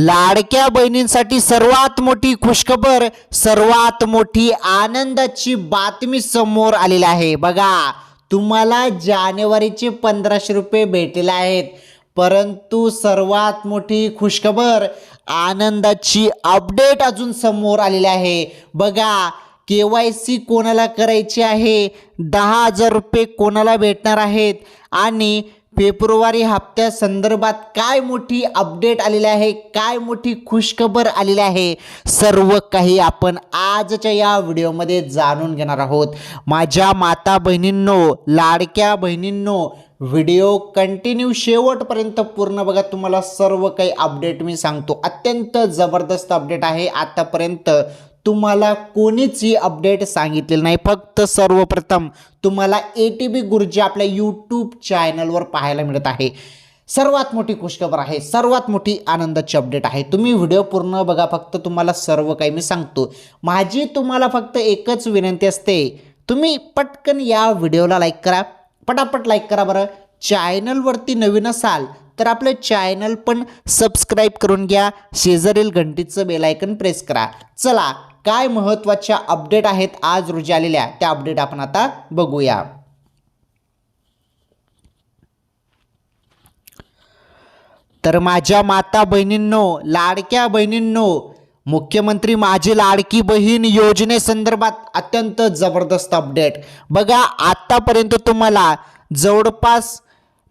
लाडक्या बहिणींसाठी सर्वात मोठी खुशखबर सर्वात मोठी आनंदाची बातमी समोर आलेली आहे. बघा तुम्हाला जानेवारीचे पंधराशे रुपये भेटलेले आहेत. परंतु सर्वात मोठी खुशखबर आनंदाची अपडेट अजून समोर आलेली आहे. बघा के वाय सी कोणाला करायची आहे? दहा हजार रुपये कोणाला भेटणार आहेत? आणि फेब्रुवारी हप्त्या संदर्भात काय मोठी अपडेट आलेली आहे? काय मोठी खुशखबर आलेली आहे? सर्व काही आपण आजच्या या व्हिडिओमध्ये जाणून घेणार आहोत. माझ्या माता बहिणींनो लाडक्या बहिणींनो व्हिडिओ कंटिन्यू शेवटपर्यंत पूर्ण बघा. तुम्हाला सर्व काही अपडेट मी सांगतो. अत्यंत जबरदस्त अपडेट आहे. आतापर्यंत तुम्हाला कोणीच ही अपडेट सांगितलेली नाही. फक्त सर्वप्रथम तुम्हाला ए टी बी गुरुजी आपल्या यूट्यूब चॅनलवर पाहायला मिळत आहे. सर्वात मोठी खुशखबर आहे. सर्वात मोठी आनंदाची अपडेट आहे. तुम्ही व्हिडिओ पूर्ण बघा. फक्त तुम्हाला सर्व काही मी सांगतो. माझी तुम्हाला फक्त एकच विनंती असते. तुम्ही पटकन या व्हिडिओला लाईक करा. पटापट लाईक करा बरं. चॅनलवरती नवीन असाल तर आपलं चॅनल पण सबस्क्राईब करून घ्या. शेजारील घंटीचं बेलायकन प्रेस करा. चला काय महत्त्वाच्या अपडेट आहेत आज रोजी आलेल्या त्या अपडेट आपण आता बघूया. तर माझ्या माता बहिणींनो लाडक्या बहिणींनो मुख्यमंत्री माझी लाडकी बहीण योजनेसंदर्भात अत्यंत जबरदस्त अपडेट बघा आत्तापर्यंत तुम्हाला जवळपास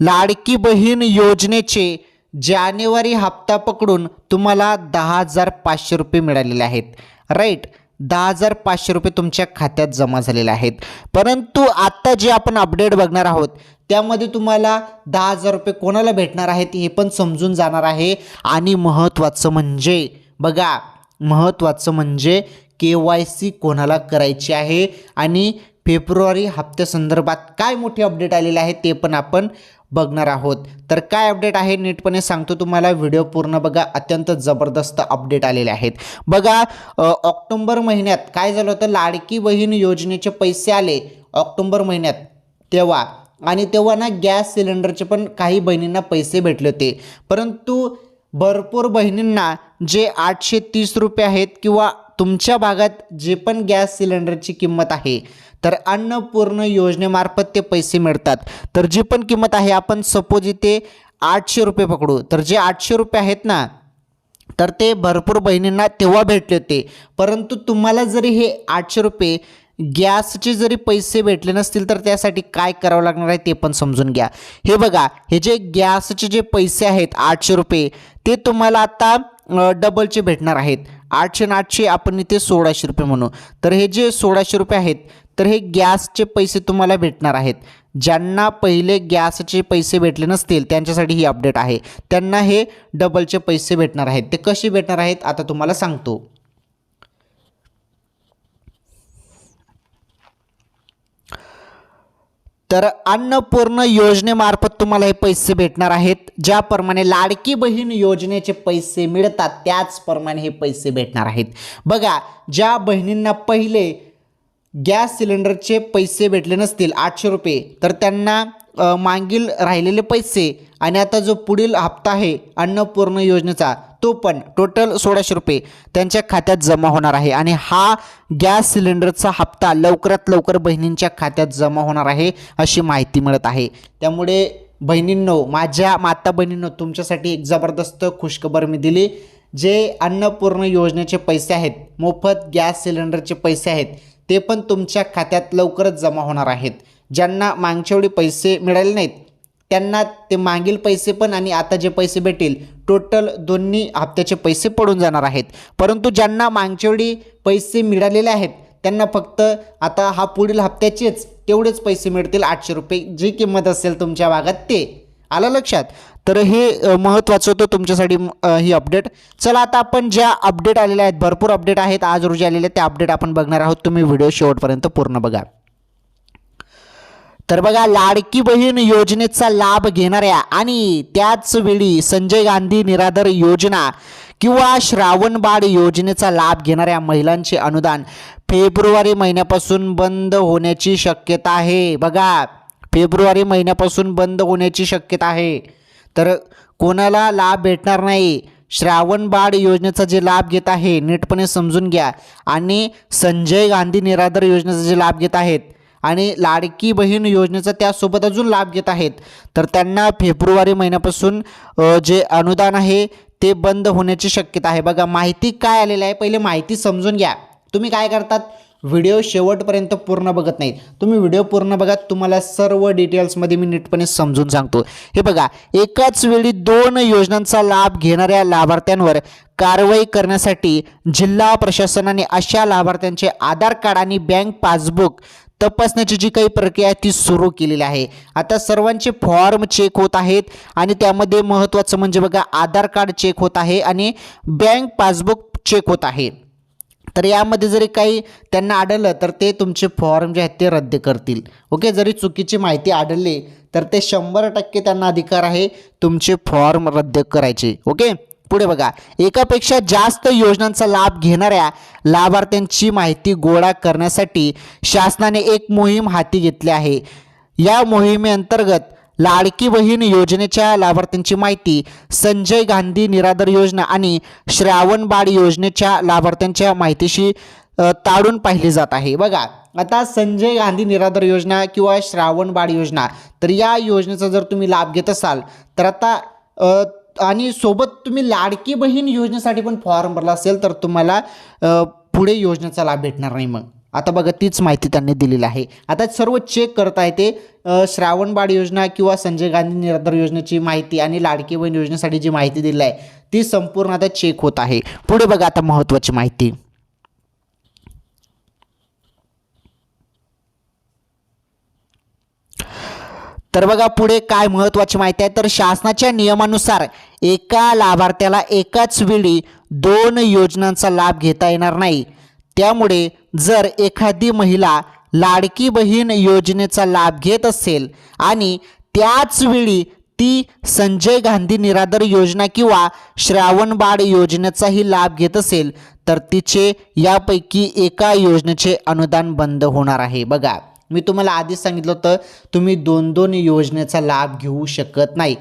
लाडकी बहीण योजनेचे जानेवारी हप्ता पकडून तुम्हाला दहा हजार पाचशे रुपये मिळालेले आहेत. राईट दहा हजार पाचशे रुपये तुमच्या खात्यात जमा झालेले आहेत. परंतु आत्ता जे आपण अपडेट बघणार आहोत त्यामध्ये तुम्हाला दहा हजार रुपये कोणाला भेटणार आहेत हे पण समजून जाणार आहे. आणि महत्त्वाचं म्हणजे बघा महत्त्वाचं म्हणजे के वाय सी कोणाला करायची आहे? आणि फेब्रुवारी हप्त्यासंदर्भात काय मोठी अपडेट आलेले आहे ते पण आपण बघणार आहोत. तर काय अपडेट आहे? नीटपणे सांगतो तुम्हाला. व्हिडिओ पूर्ण बघा. अत्यंत जबरदस्त अपडेट आलेले आहेत. बघा ऑक्टोंबर महिन्यात काय झालं होतं? लाडकी बहीण योजनेचे पैसे आले ऑक्टोंबर महिन्यात. तेव्हा. आणि तेव्हा ना गॅस सिलेंडरचे पण काही बहिणींना पैसे भेटले होते. परंतु भरपूर बहिणींना जे आठशे तीस रुपये आहेत किंवा तुमच्या भागात जे पण गॅस सिलेंडरची किंमत आहे तर अन्नपूर्ण योजनेमार्फत ते पैसे मिळतात. तर जी पण किंमत आहे आपण सपोज इथे आठशे रुपये पकडू. तर जे आठशे रुपये आहेत ना तर ते भरपूर बहिणींना तेव्हा भेटले होते. परंतु तुम्हाला जरी हे आठशे रुपये गॅसचे जरी पैसे भेटले नसतील तर त्यासाठी काय करावं लागणार आहे ते पण समजून घ्या. हे बघा हे जे गॅसचे जे पैसे आहेत आठशे रुपये ते तुम्हाला आता डबलचे भेटणार आहेत. आठशे आणि आठशे आपण इथे सोळाशे रुपये म्हणू. तर हे जे सोळाशे रुपये आहेत तर हे गॅसचे पैसे तुम्हाला भेटणार आहेत. ज्यांना पहिले गॅसचे पैसे भेटले नसतील त्यांच्यासाठी ही अपडेट आहे. त्यांना हे डबलचे पैसे भेटणार आहेत. ते कसे भेटणार आहेत आता तुम्हाला सांगतो. तर अन्नपूर्ण योजनेमार्फत तुम्हाला हे पैसे भेटणार आहेत. ज्याप्रमाणे लाडकी बहीण योजनेचे पैसे मिळतात त्याचप्रमाणे हे पैसे भेटणार आहेत. बघा ज्या बहिणींना पहिले गॅस सिलेंडरचे पैसे भेटले नसतील आठशे रुपये तर त्यांना मागील राहिलेले पैसे आणि आता जो पुढील हप्ता आहे अन्नपूर्ण योजनेचा तो पण. टोटल सोळाशे रुपये त्यांच्या खात्यात जमा होणार आहे. आणि हा गॅस सिलेंडरचा हप्ता लवकरात लवकर बहिणींच्या खात्यात जमा होणार आहे अशी माहिती मिळत आहे. त्यामुळे बहिणींनो माझ्या माता बहिणींनो तुमच्यासाठी एक जबरदस्त खुशखबर मी दिली जे अन्नपूर्ण योजनेचे पैसे आहेत मोफत गॅस सिलेंडरचे पैसे आहेत ते पण तुमच्या खात्यात लवकरच जमा होणार आहेत. ज्यांना मागच्या वेळी पैसे मिळाले नाहीत त्यांना ते मागील पैसे पण आणि आता जे पैसे भेटेल टोटल दोन्ही हप्त्याचे पैसे पडून जाणार आहेत. परंतु ज्यांना मागच्या वेळी पैसे मिळालेले आहेत त्यांना फक्त आता हा पुढील हप्त्याचेच तेवढेच पैसे मिळतील आठशे रुपये. जी किंमत असेल तुमच्या भागात ते. आलं लक्षात? तर हे महत्त्वाचं होतं तुमच्यासाठी ही अपडेट चला आता आपण ज्या अपडेट आलेल्या आहेत भरपूर अपडेट आहेत आज रोजी आलेल्या त्या अपडेट आपण बघणार आहोत. तुम्ही व्हिडिओ शेवटपर्यंत पूर्ण बघा. तर बघा लाडकी बहीण योजनेचा लाभ घेणाऱ्या आणि त्याचवेळी संजय गांधी निराधार योजना किंवा श्रावणबाळ योजनेचा लाभ घेणाऱ्या महिलांचे अनुदान फेब्रुवारी महिन्यापासून बंद होण्याची शक्यता आहे. बघा फेब्रुवारी महिन्यापासून बंद होण्याची शक्यता आहे. तर कोणाला लाभ भेटणार नाही? श्रावणबाळ योजनेचा जे लाभ घेत आहे नीटपणे समजून घ्या. आणि संजय गांधी निराधार योजनेचा जे लाभ घेत आहेत आणि लाडकी बहीण योजनेचा त्यासोबत अजून लाभ घेत आहेत. तर त्यांना फेब्रुवारी महिन्यापासून जे अनुदान आहे ते बंद होण्याची शक्यता आहे. बघा माहिती काय आलेलं आहे? पहिले माहिती समजून घ्या. तुम्ही काय करतात? व्हिडिओ शेवटपर्यंत पूर्ण बघत नाहीत. तुम्ही व्हिडिओ पूर्ण बघा तुम्हाला सर्व डिटेल्समध्ये मी नीटपणे समजून सांगतो. हे बघा एकाच वेळी दोन योजनांचा लाभ घेणाऱ्या लाभार्थ्यांवर कारवाई करण्यासाठी जिल्हा प्रशासनाने अशा लाभार्थ्यांचे आधार कार्ड आणि बँक पासबुक तपासण्याची जी काही प्रक्रिया आहे ती सुरू केलेली आहे. आता सर्वांचे फॉर्म चेक होत आहेत आणि त्यामध्ये महत्त्वाचं म्हणजे बघा आधार कार्ड चेक होत आहे आणि बँक पासबुक चेक होत आहे. तर यामध्ये जरी काही त्यांना आढळलं तर ते तुमचे फॉर्म जे आहेत ते रद्द करतील. ओके जरी चुकीची माहिती आढळली तर ते शंभर टक्के त्यांना अधिकार आहे तुमचे फॉर्म रद्द करायचे. ओके पुढे बघा. एकापेक्षा जास्त योजनांचा लाभ घेणाऱ्या लाभार्थ्यांची माहिती गोळा करण्यासाठी शासनाने एक मोहीम हाती घेतली आहे. या मोहिमेअंतर्गत लाडकी बहीण योजनेच्या लाभार्थ्यांची माहिती संजय गांधी निराधार योजना आणि श्रावण बाळ योजनेच्या लाभार्थ्यांच्या माहितीशी ताडून पाहिली जात आहे. बघा आता संजय गांधी निराधार योजना किंवा श्रावण बाळ योजना तर या योजनेचा जर तुम्ही लाभ घेत असाल तर आता आणि सोबत तुम्ही लाडकी बहीण योजनेसाठी पण फॉर्म भरला असेल तर तुम्हाला पुढे योजनेचा लाभ भेटणार नाही मग. आता बघा तीच माहिती त्यांनी दिलेली आहे. आता सर्व चेक करता येते श्रावणबाळ योजना किंवा संजय गांधी निराधार योजनेची माहिती आणि लाडकी बहीण योजनेसाठी जी माहिती दिली आहे ती संपूर्ण आता चेक होत आहे. पुढे बघा आता महत्त्वाची माहिती. तर बघा पुढे काय महत्त्वाची माहिती आहे? तर शासनाच्या नियमानुसार एका लाभार्थ्याला एकाच वेळी दोन योजनांचा लाभ घेता येणार नाही. त्यामुळे जर एखादी महिला लाडकी बहीण योजनेचा लाभ घेत असेल आणि त्याच वेळी ती संजय गांधी निराधार योजना किंवा श्रावणबाळ योजनेचाही लाभ घेत असेल तर तिचे यापैकी एका योजनेचे अनुदान बंद होणार आहे. बघा. मी तुम्हाला आधीच सांगितलं होतं तुम्ही दोन दोन योजनेचा लाभ घेऊ शकत नाही.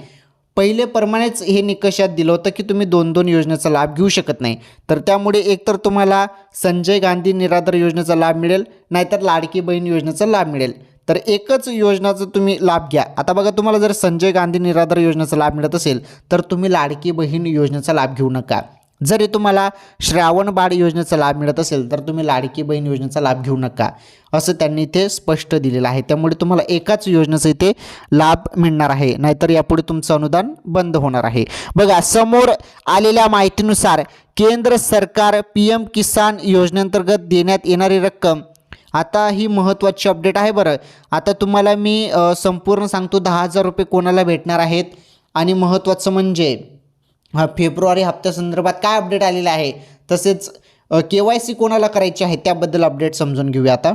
पहिलेप्रमाणेच हे निकषात दिलं होतं की तुम्ही दोन दोन योजनेचा लाभ घेऊ शकत नाही. तर त्यामुळे एकतर तुम्हाला संजय गांधी निराधार योजनेचा लाभ मिळेल नाहीतर लाडकी बहीण योजनेचा लाभ मिळेल. तर एकच योजनाचा तुम्ही लाभ घ्या. आता बघा तुम्हाला जर संजय गांधी निराधार योजनेचा लाभ मिळत असेल तर तुम्ही लाडकी बहीण योजनेचा लाभ घेऊ नका. जरी तुम्हाला श्रावण बाळ योजनेचा लाभ मिळत असेल तर तुम्ही लाडकी बहीण योजनेचा लाभ घेऊ नका असं त्यांनी इथे स्पष्ट दिलेलं आहे. त्यामुळे तुम्हाला एकाच योजनेचा इथे लाभ मिळणार आहे नाहीतर यापुढे तुमचं अनुदान बंद होणार आहे. बघा समोर आलेल्या माहितीनुसार केंद्र सरकार पी एम किसान योजनेअंतर्गत देण्यात येणारी रक्कम आता ही महत्त्वाची अपडेट आहे बरं. आता तुम्हाला मी संपूर्ण सांगतो दहा हजार रुपये कोणाला भेटणार आहेत? आणि महत्त्वाचं म्हणजे हा फेब्रुवारी हप्त्यासंदर्भात काय अपडेट आलेलं आहे? तसेच के वाय सी कोणाला करायची आहे? त्याबद्दल अपडेट समजून घेऊया आता.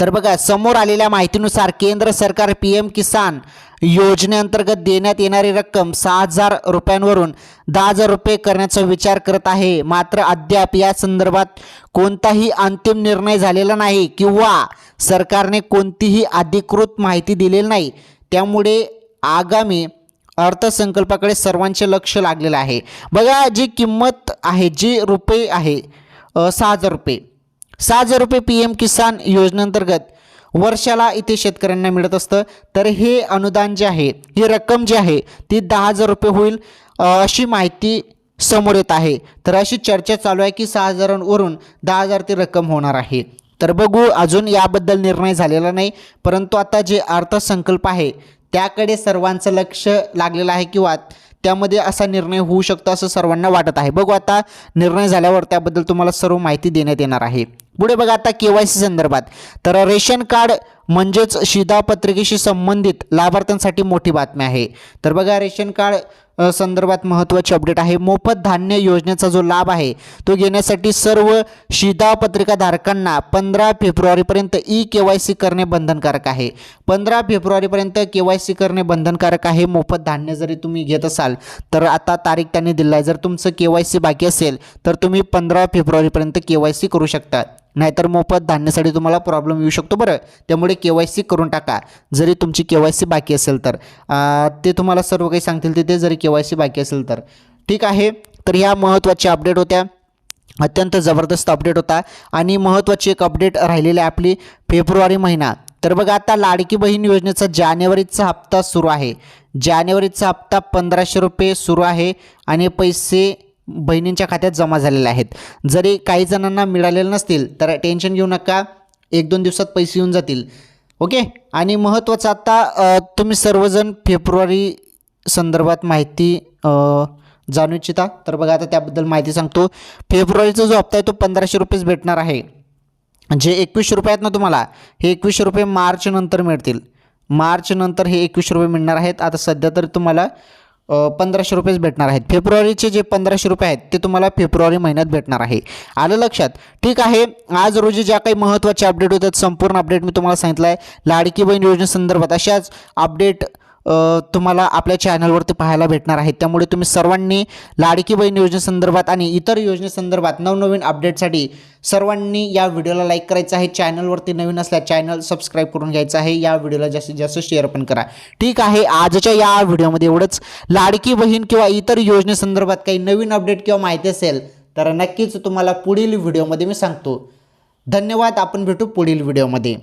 तर बघा समोर आलेल्या माहितीनुसार केंद्र सरकार पी एम किसान योजनेअंतर्गत देण्यात येणारी रक्कम सहा हजार रुपयांवरून दहा हजार रुपये करण्याचा विचार करत आहे. मात्र अद्याप या संदर्भात कोणताही अंतिम निर्णय झालेला नाही किंवा सरकारने कोणतीही अधिकृत माहिती दिलेली नाही. त्यामुळे आगामी अर्थसंकल्पाकडे सर्वांचे लक्ष लागलेलं आहे. बघा जी किंमत आहे जी रुपये आहे सहा हजार रुपये. सहा हजार रुपये पी एम किसान योजनेअंतर्गत वर्षाला इथे शेतकऱ्यांना मिळत असतं. तर हे अनुदान जे आहे ही रक्कम जी आहे ती दहा हजार रुपये होईल अशी माहिती समोर येत आहे. तर अशी चर्चा चालू आहे की सहा हजारांवरून दहा हजार ती रक्कम होणार आहे. तर बघू अजून याबद्दल निर्णय झालेला नाही. परंतु आता जे अर्थसंकल्प आहे त्याकडे सर्वांचं लक्ष लागलेलं आहे किंवा त्यामध्ये असा निर्णय होऊ शकतो असं सर्वांना वाटत आहे. बघू आता निर्णय झाल्यावर त्याबद्दल तुम्हाला सर्व माहिती देण्यात येणार आहे. पुढे बघा आता के वाय सी संदर्भात. तर रेशन कार्ड म्हणजेच शिधापत्रिकेशी संबंधित लाभार्थ्यांसाठी मोठी बातमी आहे. तर बघा रेशन कार्ड संदर्भात महत्त्वाची अपडेट आहे. मोफत धान्य योजनेचा जो लाभ आहे तो घेण्यासाठी सर्व शिधापत्रिकाधारकांना पंधरा फेब्रुवारीपर्यंत ई के वाय सी करणे बंधनकारक आहे. पंधरा फेब्रुवारीपर्यंत के वाय सी करणे बंधनकारक आहे. मोफत धान्य जरी तुम्ही घेत असाल तर आता तारीख त्यांनी दिला आहे. जर तुमचं के वाय सी बाकी असेल तर तुम्ही पंधरा फेब्रुवारीपर्यंत के वाय सी करू शकता. नाहीतर मोफत धान्यासाठी तुम्हाला प्रॉब्लेम येऊ शकतो बरं. त्यामुळे के वाय सी करून टाका. जरी तुमची के वाय सी बाकी असेल तर. ते तुम्हाला सर्व काही सांगतील तिथे जरी के वाय सी बाकी असेल तर. ठीक आहे? तर ह्या महत्त्वाच्या अपडेट होत्या. अत्यंत जबरदस्त अपडेट होता. आणि महत्त्वाची एक अपडेट राहिलेली आहे आपली फेब्रुवारी महिना. तर बघा आता लाडकी बहीण योजनेचा जानेवारीचा हप्ता सुरू आहे. जानेवारीचा हप्ता पंधराशे रुपये सुरू आहे. आणि पैसे बहिणींच्या खात्यात जमा झालेल्या आहेत. जरी काही जणांना मिळालेले नसतील तर टेन्शन घेऊ नका. एक दोन दिवसात पैसे येऊन जातील. ओके आणि महत्त्वाचं आता तुम्ही सर्वजण फेब्रुवारी संदर्भात माहिती जाणू इच्छिता. तर बघा आता त्याबद्दल माहिती सांगतो. फेब्रुवारीचा जो हप्ता आहे तो पंधराशे रुपयेच भेटणार आहे. जे एकवीसशे रुपये आहेत ना तुम्हाला हे एकवीसशे रुपये मार्चनंतर मिळतील. मार्चनंतर हे एकवीसशे रुपये मिळणार आहेत. आता सध्या तर तुम्हाला पंधराशे रुपयेच भेटणार आहेत. फेब्रुवारीचे जे पंधराशे रुपये आहेत ते तुम्हाला फेब्रुवारी महिन्यात भेटणार आहे. आलं लक्षात? ठीक आहे. आज रोजी ज्या काही महत्त्वाचे अपडेट होतात संपूर्ण अपडेट मी तुम्हाला सांगितलं आहे. लाडकी बहीण योजनेसंदर्भात अशाच अपडेट तुम्हाला आपल्या चॅनलवरती पाहायला भेटणार आहेत त्यामुळे तुम्ही सर्वांनी लाडकी बहीण योजनेसंदर्भात आणि इतर योजनेसंदर्भात नवनवीन अपडेटसाठी सर्वांनी या व्हिडिओला लाईक करायचं आहे. चॅनलवरती नवीन असल्या चॅनल सबस्क्राईब करून घ्यायचं आहे. या व्हिडिओला जास्तीत जास्त शेअर पण करा. ठीक आहे आजच्या या व्हिडिओमध्ये एवढंच. लाडकी बहीण किंवा इतर योजनेसंदर्भात काही नवीन अपडेट किंवा माहिती असेल तर नक्कीच तुम्हाला पुढील व्हिडिओमध्ये मी सांगतो. धन्यवाद आपण भेटू पुढील व्हिडिओमध्ये.